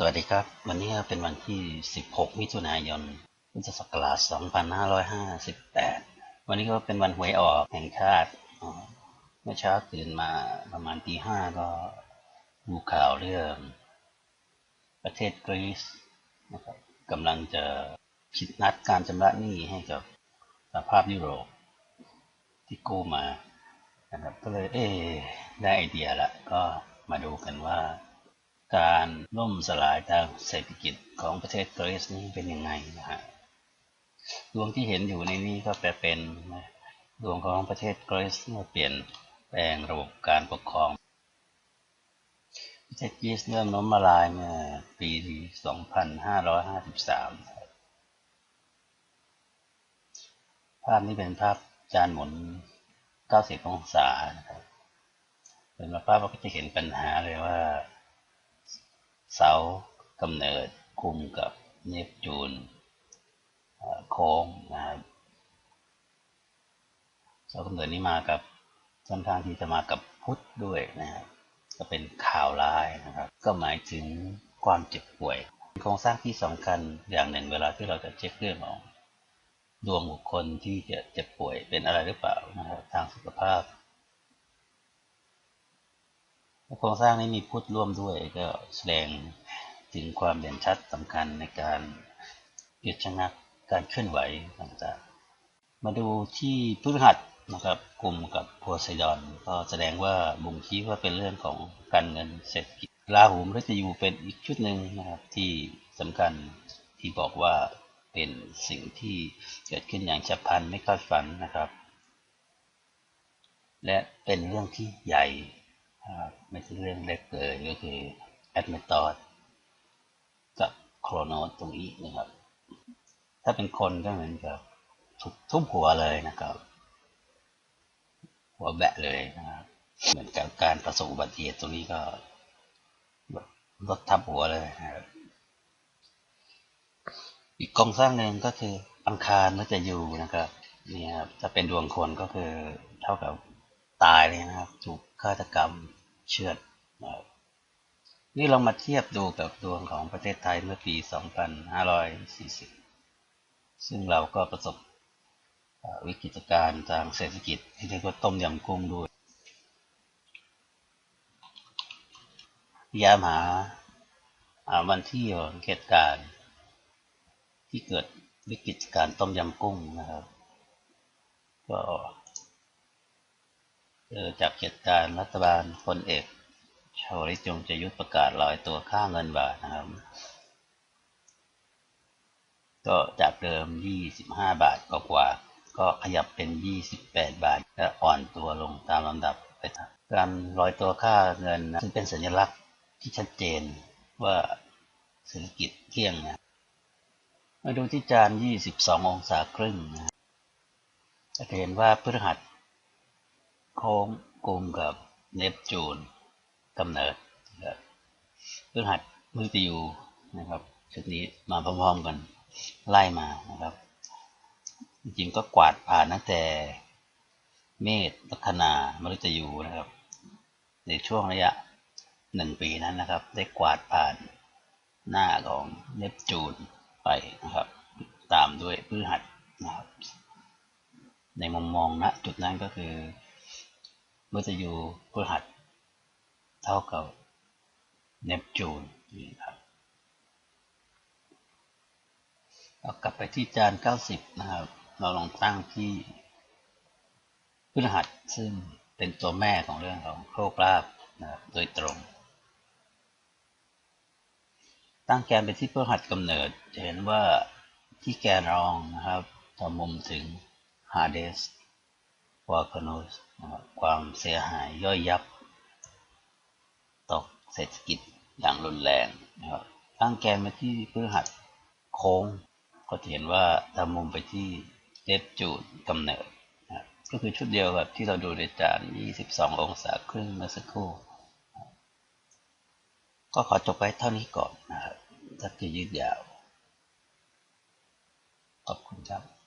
สวัสดีครับ วันนี้เป็นวันที่ 16 มิถุนายนพุทธศักราช 2558 วันนี้ก็เป็นวันหวยออกแห่งชาติเมื่อเช้าตื่นมาประมาณตีห้าก็ดูข่าวเรื่อง ประเทศกรีซนะครับกำลังจะคิดนัดการชำระหนี้ให้กับสหภาพยุโรปที่กู้มานะครับก็เลยเอ๊ได้ไอเดียละก็มาดูกันว่า การล่มสลายทางเศรษฐกิจของประเทศกรีซนี้เป็นยังไงนะฮะดวงที่เห็นอยู่ในนี้ก็แปลเป็นดวงของประเทศกรีซเมื่อเปลี่ยนแปลงระบบการปกครอง ประเทศกรีซเริ่มล้มละลายเมื่อปี 2553 ภาพนี้เป็นภาพจานหมุน 90 องศานะครับเป็นภาพเราก็จะเห็นปัญหาเลยว่า เสากำเนิดคุมกับเนปจูนโค้งนะครับเสากำเนิดนี้มากับค่อนข้างที่จะมากับพุทธด้วยนะครับก็เป็นข่าวร้ายนะครับ ก็หมายถึงความเจ็บป่วยโครงสร้างที่สำคัญอย่างหนึ่งเวลาที่เราจะเช็คเรื่องของดวงบุคคลที่จะเจ็บป่วยเป็นอะไรหรือเปล่านะครับทางสุขภาพ โครงสร้างนี้มีพุทธร่วมด้วยก็แสดงถึงความเด่นชัดสำคัญในการหยุดชะงักการเคลื่อนไหวต่างๆ มาดูที่พฤหัสนะครับกลุ่มกับโพไซดอนก็แสดงว่าบ่งชี้ว่าเป็นเรื่องของการเงินเศรษฐกิจราหูมฤตยูเป็นอีกชุดหนึ่งนะครับที่สำคัญที่บอกว่าเป็นสิ่งที่เกิดขึ้นอย่างฉับพลันไม่คาดฝันนะครับ และเป็นเรื่องที่ใหญ่ ไม่ใช่เรื่องเล็กเลยก็คือแอดเมตอดกับโครโนสตรงนี้นะครับ ถ้าเป็นคนก็เหมือนกับถูกทุบหัวเลยนะครับ หัวแบะเลยนะครับ เหมือนกับการประสบอุบัติเหตุตรงนี้ก็แบบรถทับหัวเลยนะครับ อีกกองสร้างหนึ่งก็คืออังคารมัจะอยู่นะครับนี่ครับถ้าเป็นดวงคนก็คือเท่ากับตายเลยนะครับ ถูกฆาตกรรม เชือดนะครับนี่ลองมาเทียบดูกับดวงของประเทศไทยเมื่อปี 2540 ซึ่งเราก็ประสบวิกฤตการณ์ทางเศรษฐกิจ ที่เรียกว่าต้มยำกุ้งด้วยพยายามหาอ่าวันที่ของเหตุการณ์ ที่เกิดวิกฤตการณ์ต้มยำกุ้งนะครับ ก็ จากเหตุการณ์รัฐบาลพลเอกชวลิจงจะยุทธประกาศลอยตัวค่าเงินบาทนะครับ ก็จากเดิม 25 บาทกว่าก็ขยับเป็น 28 บาทและอ่อนตัวลงตามลำดับไปครับการลอยตัวค่าเงินนะซึ่งเป็นสัญลักษณ์ที่ชัดเจนว่าเศรษฐกิจเที่ยงนะมาดูที่จาน 22 องศาครึ่งนะจะเห็นว่าพฤหัส โค้งกลุ่มกับเนปจูนกำเนิดนะครับพฤหัสมือตยูนะครับชุดนี้มาพร้อมๆกันไล่มานะครับ จริงๆก็กวาดผ่านตั้งแต่เมษลัคนามฤตยูนะครับ ในช่วงระยะหนึ่งปีนั้นนะครับ ได้กวาดผ่านหน้าของเนปจูนไปนะครับ ตามด้วยพฤหัสนะครับ ในมุมมองนะจุดนั้นก็คือ มื่อจะอยู่พฤหัส เท่ากับเนปจูนนี่ครับเอากลับไปที่จาน 90 นะครับ เราลองตั้งที่พฤหัสซึ่งเป็นตัวแม่ของเรื่องของโชคลาภนะครับโดยตรง ตั้งแกนไปที่พฤหัสกำเนิดจะเห็นว่าที่แกนรองนะครับจะมุมถึงฮาเดส วาคโนสความเสียหายย่อยยับตกเศรษฐกิจอย่างรุนแรงนะครับตั้งแกนมาที่พฤหัสโค้ง ก็จะเห็นว่าทำมุมไปที่เนปจูนกำเนิดนะครับก็คือชุดเดียวกับที่เราดูในจาน 22 องศาครึ่งเมื่อสักครู่ก็ขอจบไว้เท่านี้ก่อนนะครับถ้าจะยืดยาว ขอบคุณครับ